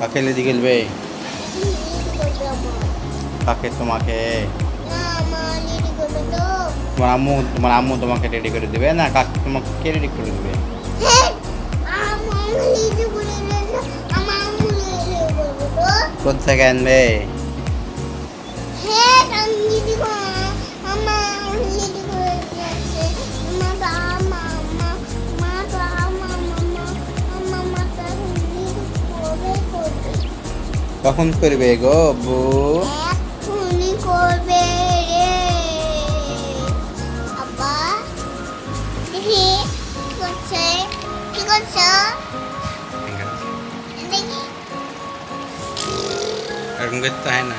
কাকে লেদি খেলবে? কাকে? তোমাকে। তোমার আম্মু তোমার আম্মু তোমাকে রেডি করে দেবে না কাকে তোমাকে কে রেডি করে দেবে? কোথা থেকে আনবে? কখন করবে গো বউ এক্ষুনি করবে রে। দেখি কি করছে? কি করছ? দেখি। এরকম করতে হয় না।